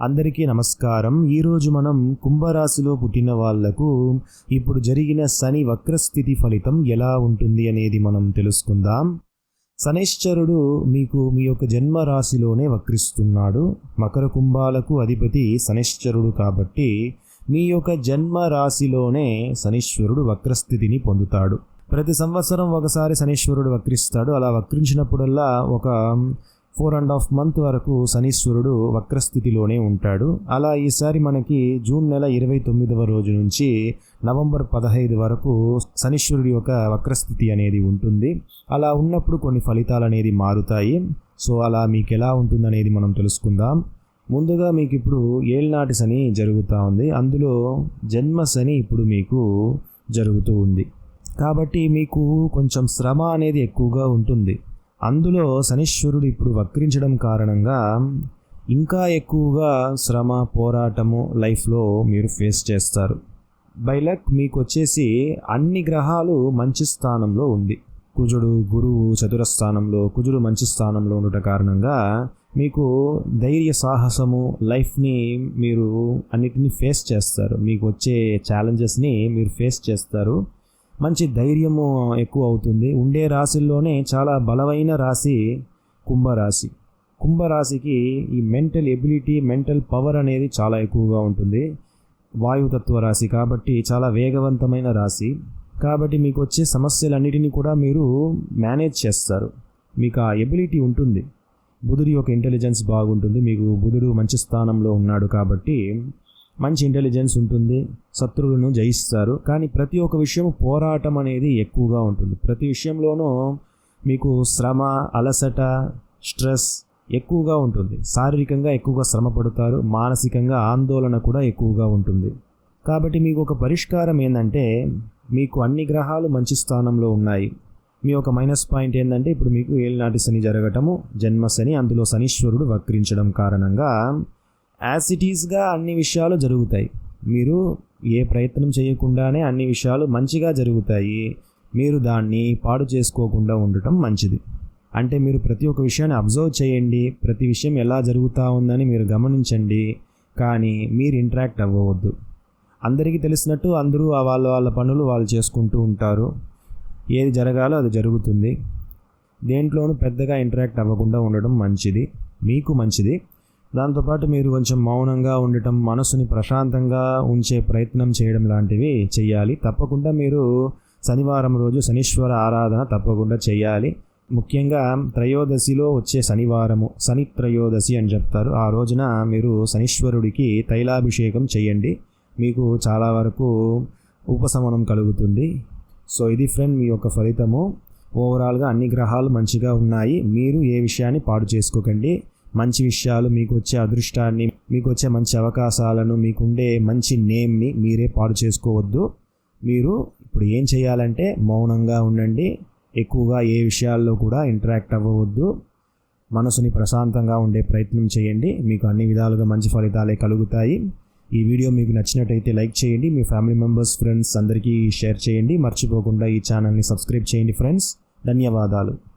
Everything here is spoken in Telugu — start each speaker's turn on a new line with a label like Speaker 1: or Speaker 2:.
Speaker 1: అందరికీ నమస్కారం. ఈరోజు మనం కుంభరాశిలో పుట్టిన వాళ్ళకు ఇప్పుడు జరిగిన శని వక్రస్థితి ఫలితం ఎలా ఉంటుంది అనేది మనం తెలుసుకుందాం. శనైశ్చరుడు మీకు మీ యొక్క జన్మ రాశిలోనే వక్రిస్తున్నాడు. మకర కుంభాలకు అధిపతి శనిశ్చరుడు కాబట్టి మీ యొక్క జన్మ రాశిలోనే శనీశ్వరుడు వక్రస్థితిని పొందుతాడు. ప్రతి సంవత్సరం ఒకసారి శనీశ్వరుడు వక్రిస్తాడు. అలా వక్రించినప్పుడల్లా ఒక ఫోర్ అండ్ హాఫ్ మంత్ వరకు శనీశ్వరుడు వక్రస్థితిలోనే ఉంటాడు. అలా ఈసారి మనకి జూన్ నెల ఇరవై తొమ్మిదవ రోజు నుంచి నవంబర్ పదహైదు వరకు శనీశ్వరుడి యొక్క వక్రస్థితి అనేది ఉంటుంది. అలా ఉన్నప్పుడు కొన్ని ఫలితాలు అనేది మారుతాయి. సో అలా మీకు ఎలా ఉంటుందనేది మనం తెలుసుకుందాం. ముందుగా మీకు ఇప్పుడు ఏళ్ళనాటి శని జరుగుతూ ఉంది. అందులో జన్మ శని ఇప్పుడు మీకు జరుగుతూ ఉంది. కాబట్టి మీకు కొంచెం శ్రమ అనేది ఎక్కువగా ఉంటుంది. అందులో శనీశ్వరుడు ఇప్పుడు వక్రించడం కారణంగా ఇంకా ఎక్కువగా శ్రమ పోరాటము లైఫ్లో మీరు ఫేస్ చేస్తారు. బై లక్ మీకు వచ్చేసి అన్ని గ్రహాలు మంచి స్థానంలో ఉంది. కుజుడు గురువు చతుర స్థానంలో కుజుడు మంచి స్థానంలో ఉండటం కారణంగా మీకు ధైర్య సాహసము లైఫ్ని మీరు అన్నిటినీ ఫేస్ చేస్తారు. మీకు వచ్చే ఛాలెంజెస్ని మీరు ఫేస్ చేస్తారు. మంచి ధైర్యము ఎక్కువ అవుతుంది. ఉండే రాశుల్లోనే చాలా బలమైన రాశి కుంభరాశి. కుంభరాశికి ఈ మెంటల్ ఎబిలిటీ మెంటల్ పవర్ అనేది చాలా ఎక్కువగా ఉంటుంది. వాయుతత్వ రాశి కాబట్టి చాలా వేగవంతమైన రాశి. కాబట్టి మీకు వచ్చే సమస్యలన్నిటినీ కూడా మీరు మేనేజ్ చేస్తారు. మీకు ఆ ఎబిలిటీ ఉంటుంది. బుధుడి యొక్క ఇంటెలిజెన్స్ బాగుంటుంది. మీకు బుధుడు మంచి స్థానంలో ఉన్నాడు కాబట్టి మంచి ఇంటెలిజెన్స్ ఉంటుంది శత్రువులను జయిస్తారు. కానీ ప్రతి ఒక్క విషయం పోరాటం అనేది ఎక్కువగా ఉంటుంది. ప్రతి విషయంలోనూ మీకు శ్రమ అలసట స్ట్రెస్ ఎక్కువగా ఉంటుంది. శారీరకంగా ఎక్కువగా శ్రమ పడతారు మానసికంగా ఆందోళన కూడా ఎక్కువగా ఉంటుంది. కాబట్టి మీకు ఒక పరిష్కారం ఏంటంటే మీకు అన్ని గ్రహాలు మంచి స్థానంలో ఉన్నాయి. మీ ఒక మైనస్ పాయింట్ ఏంటంటే ఇప్పుడు మీకు ఏలినాటి శని జరగటము జన్మ శని అందులో శనీశ్వరుడు వక్రించడం కారణంగా యాసిటీస్గా అన్ని విషయాలు జరుగుతాయి. మీరు ఏ ప్రయత్నం చేయకుండానే అన్ని విషయాలు మంచిగా జరుగుతాయి. మీరు దాన్ని పాడు చేసుకోకుండా ఉండటం మంచిది. అంటే మీరు ప్రతి ఒక్క విషయాన్ని అబ్జర్వ్ చేయండి. ప్రతి విషయం ఎలా జరుగుతూ ఉందని మీరు గమనించండి. కానీ మీరు ఇంటరాక్ట్ అవ్వవద్దు. అందరికీ తెలిసినట్టు అందరూ వాళ్ళ వాళ్ళ పనులు వాళ్ళు చేసుకుంటూ ఉంటారు. ఏది జరగాలో అది జరుగుతుంది. దేంట్లోనూ పెద్దగా ఇంటరాక్ట్ అవ్వకుండా ఉండడం మంచిది. మీకు మంచిది. దాంతోపాటు మీరు కొంచెం మౌనంగా ఉండటం మనసుని ప్రశాంతంగా ఉంచే ప్రయత్నం చేయడం లాంటివి చేయాలి తప్పకుండా మీరు శనివారం రోజు శనీశ్వర ఆరాధన తప్పకుండా చేయాలి ముఖ్యంగా త్రయోదశిలో వచ్చే శనివారము శని త్రయోదశి అని చెప్తారు. ఆ రోజున మీరు శనీశ్వరుడికి తైలాభిషేకం చేయండి మీకు చాలా వరకు ఉపశమనం కలుగుతుంది. సో ఇది ఫ్రెండ్ మీ యొక్క ఫలితము. ఓవరాల్గా అన్ని గ్రహాలు మంచిగా ఉన్నాయి. మీరు ఏ విషయాన్ని పాడు చేసుకోకండి. మంచి విషయాలు మీకు వచ్చే అదృష్టాన్ని మీకు వచ్చే మంచి అవకాశాలను మీకుండే మంచి నేమ్ని మీరే పాడు చేసుకోవద్దు. మీరు ఇప్పుడు ఏం చేయాలంటే మౌనంగా ఉండండి. ఎక్కువగా ఏ విషయాల్లో కూడా ఇంటరాక్ట్ అవ్వవద్దు. మనసుని ప్రశాంతంగా ఉండే ప్రయత్నం చేయండి. మీకు అన్ని విధాలుగా మంచి ఫలితాలే కలుగుతాయి. ఈ వీడియో మీకు నచ్చినట్టయితే లైక్ చేయండి. మీ ఫ్యామిలీ మెంబర్స్ ఫ్రెండ్స్ అందరికీ షేర్ చేయండి. మర్చిపోకుండా ఈ ఛానల్ని సబ్స్క్రైబ్ చేయండి ఫ్రెండ్స్. ధన్యవాదాలు.